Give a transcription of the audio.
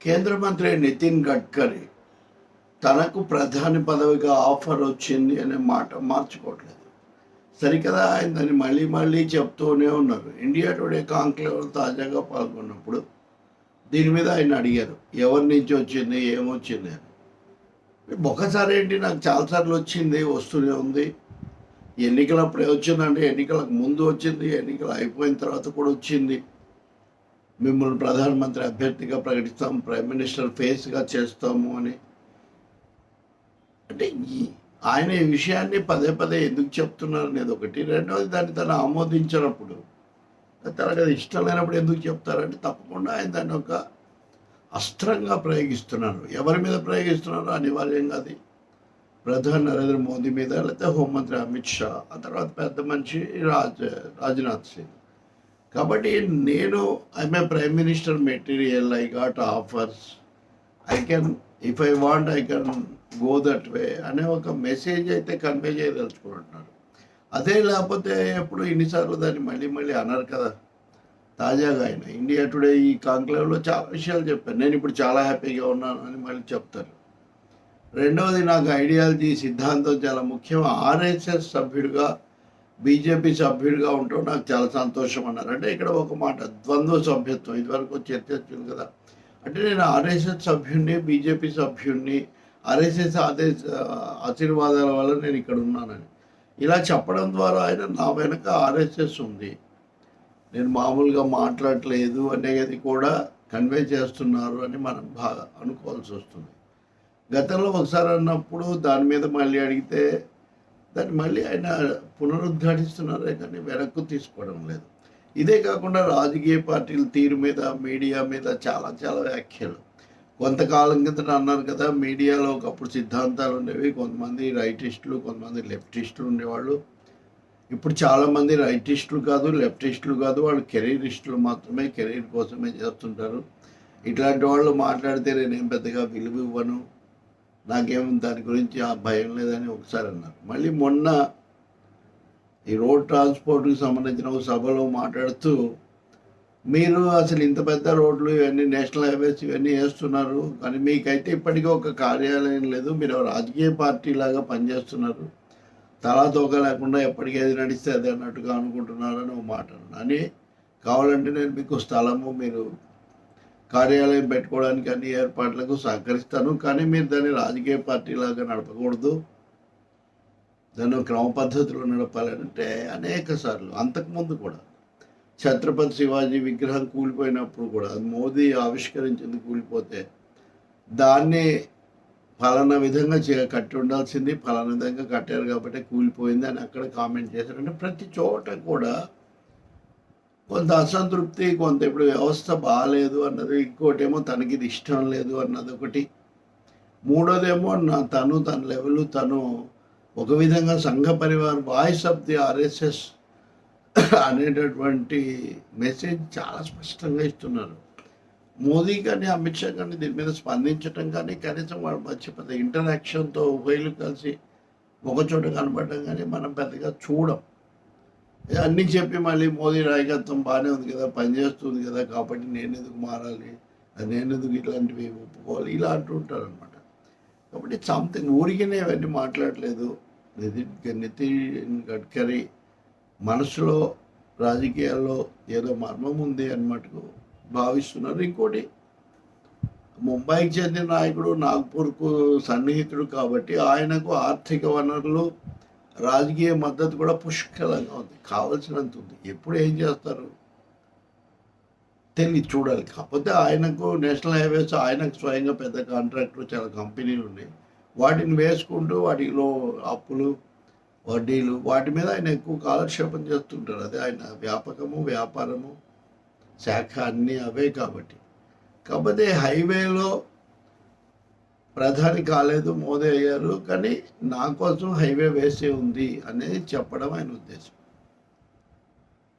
కేంద్ర మంత్రి నితిన్ గడ్కరీ తనకు ప్రధాని పదవిగా ఆఫర్ వచ్చింది అనే మాట మార్చుకోవట్లేదు. సరికదా ఆయన దాన్ని మళ్ళీ మళ్ళీ చెప్తూనే ఉన్నారు. ఇండియా టుడే కాంక్లేవ్ తాజాగా పాల్గొన్నప్పుడు దీని మీద ఆయన అడిగారు ఎవరి నుంచి వచ్చింది ఏమొచ్చింది అని. ఒకసారి ఏంటి నాకు చాలాసార్లు వచ్చింది వస్తూనే ఉంది. ఎన్నికలప్పుడే వచ్చిందంటే ఎన్నికలకు ముందు వచ్చింది ఎన్నికలు అయిపోయిన తర్వాత కూడా వచ్చింది. మిమ్మల్ని ప్రధానమంత్రి అభ్యర్థిగా ప్రకటిస్తాం ప్రైమ్ మినిస్టర్ ఫేస్గా చేస్తాము అని. అంటే ఈ ఆయన ఈ విషయాన్ని పదే పదే ఎందుకు చెప్తున్నారు అనేది ఒకటి. రెండవది దాన్ని తను ఆమోదించినప్పుడు తనకు అది ఇష్టం లేనప్పుడు ఎందుకు చెప్తారంటే తప్పకుండా ఆయన దాన్ని ఒక అస్త్రంగా ప్రయోగిస్తున్నారు. ఎవరి మీద ప్రయోగిస్తున్నారు అనివార్యంగా అది ప్రధాని నరేంద్ర మోదీ మీద లేకపోతే హోంమంత్రి అమిత్ షా ఆ తర్వాత పెద్ద మనిషి రాజ్ రాజ్నాథ్ సింగ్. కాబట్టి నేను I'm a prime minister material I got offers I can if I want I can go that way అనే ఒక మెసేజ్ అయితే కన్వే చేయదలుచుకుంటున్నారు అదే లేకపోతే ఎప్పుడు ఇన్నిసార్లు దాన్ని మళ్ళీ మళ్ళీ అన్నారు కదా. తాజాగా ఆయన. ఇండియా టుడే ఈ కాంక్లేవ్లో చాలా విషయాలు చెప్పాను నేను ఇప్పుడు చాలా హ్యాపీగా ఉన్నాను అని మళ్ళీ చెప్తారు. రెండవది నాకు ఐడియాలజీ సిద్ధాంతం చాలా ముఖ్యం. ఆర్ఎస్ఎస్ సభ్యుడిగా బీజేపీ సభ్యుడిగా ఉండటం నాకు చాలా సంతోషం అన్నారు. అంటే ఇక్కడ ఒక మాట ద్వంద్వ సభ్యత్వం ఇదివరకు చర్చ వచ్చింది కదా. అంటే నేను ఆర్ఎస్ఎస్ సభ్యుడిని బీజేపీ సభ్యుడిని ఆర్ఎస్ఎస్ ఆదేశ ఆశీర్వాదాల వల్ల నేను ఇక్కడ ఉన్నానని. ఇలా చెప్పడం ద్వారా ఆయన నా వెనక ఆర్ఎస్ఎస్ ఉంది. నేను మామూలుగా మాట్లాడట్లేదు అనేది కూడా కన్వే చేస్తున్నారు అని మనం బాగా అనుకోవాల్సి వస్తుంది. గతంలో ఒకసారి అన్నప్పుడు దాని మీద మళ్ళీ అడిగితే దాన్ని మళ్ళీ ఆయన పునరుద్ధరిస్తున్నారే కానీ వెనక్కు తీసుకోవడం లేదు. ఇదే కాకుండా రాజకీయ పార్టీల తీరు మీద మీడియా మీద చాలా చాలా వ్యాఖ్యలు. కొంతకాలం కిందట అన్నారు కదా మీడియాలో ఒకప్పుడు సిద్ధాంతాలు ఉండేవి కొంతమంది రైటిస్టులు కొంతమంది లెఫ్టిస్టులు ఉండేవాళ్ళు. ఇప్పుడు చాలామంది రైటిస్టులు కాదు లెఫ్టిస్టులు కాదు వాళ్ళు కెరీరిస్టులు మాత్రమే కెరీర్ కోసమే చేస్తుంటారు. ఇట్లాంటి వాళ్ళు మాట్లాడితే నేనేం పెద్దగా విలువ ఇవ్వను నాకేం దాని గురించి ఆ భయం లేదని ఒకసారి అన్నారు. మళ్ళీ మొన్న ఈ రోడ్ ట్రాన్స్పోర్ట్కి సంబంధించిన ఒక సభలో మాట్లాడుతూ మీరు అసలు ఇంత పెద్ద రోడ్లు ఇవన్నీ నేషనల్ హైవేస్ ఇవన్నీ వేస్తున్నారు. కానీ మీకైతే ఇప్పటికీ ఒక కార్యాలయం లేదు. మీరు రాజకీయ పార్టీ లాగా పనిచేస్తున్నారు. తలా తోక లేకుండా ఎప్పటికీ ఏది నడిస్తే అది అన్నట్టుగా అనుకుంటున్నారని ఒక మాట అని కావాలంటే నేను మీకు స్థలము మీరు కార్యాలయం పెట్టుకోవడానికి అన్ని ఏర్పాట్లకు సహకరిస్తాను. కానీ మీరు దాన్ని రాజకీయ పార్టీ లాగా నడపకూడదు. దాన్ని క్రమ పద్ధతిలో నడపాలంటే అనేక సార్లు అంతకుముందు కూడా. ఛత్రపతి శివాజీ విగ్రహం కూలిపోయినప్పుడు కూడా అది మోదీ ఆవిష్కరించింది కూలిపోతే దాన్ని ఫలానా విధంగా చే కట్టి ఉండాల్సింది ఫలానా విధంగా కట్టారు కాబట్టి కూలిపోయింది అని అక్కడ కామెంట్ చేశారు అంటే ప్రతి చోట కూడా కొంత అసంతృప్తి కొంత ఇప్పుడు వ్యవస్థ బాగాలేదు అన్నది ఇంకోటేమో తనకి ఇది ఇష్టం లేదు అన్నది ఒకటి. మూడోదేమో నా తను తన లెవెల్ తను ఒక విధంగా Sangh Parivar voice of the RSS అనేటటువంటి మెసేజ్ చాలా స్పష్టంగా ఇస్తున్నారు. మోదీ కానీ అమిత్ షా కానీ దీని మీద స్పందించడం కానీ కనీసం వాళ్ళ మధ్య పెద్ద ఇంటరాక్షన్తో ఉభయలు కలిసి ఒక చోట కానీ మనం పెద్దగా చూడం. అన్నీ చెప్పి మళ్ళీ మోదీ నాయకత్వం బాగానే ఉంది కదా పనిచేస్తుంది కదా కాబట్టి నేను ఎందుకు మారాలి అది నేను ఎందుకు ఇట్లాంటివి ఒప్పుకోవాలి ఇలా అంటుంటారు అనమాట కాబట్టి సంథింగ్ ఊరికినే ఇవన్నీ మాట్లాడలేదు. నితిన్ నితిన్ గడ్కరీ మనసులో రాజకీయాల్లో ఏదో మర్మం ఉంది అన్నమాటకు భావిస్తున్నారు. ఇంకోటి ముంబైకి చెందిన నాయకుడు నాగ్పూర్కు సన్నిహితుడు కాబట్టి ఆయనకు ఆర్థిక వనరులు రాజకీయ మద్దతు కూడా పుష్కలంగా ఉంది. కావలసినంత ఉంది. ఎప్పుడు ఏం చేస్తారు? తెలియదు చూడాలి. కాకపోతే ఆయనకు నేషనల్ హైవేస్ ఆయనకు స్వయంగా పెద్ద కాంట్రాక్టర్ చాలా కంపెనీలు ఉన్నాయి. వాటిని వేసుకుంటూ వాటిలో అప్పులు వడ్డీలు వాటి మీద ఆయన ఎక్కువ కాలక్షేపం చేస్తుంటారు. అదే ఆయన వ్యాపకము వ్యాపారము శాఖ అన్నీ అవే కాబట్టి. కాకపోతే హైవేలో ప్రధాని కాలేదు మోదీ అయ్యారు కానీ నా కోసం హైవే వేసే ఉంది అనేది చెప్పడం ఆయన ఉద్దేశం.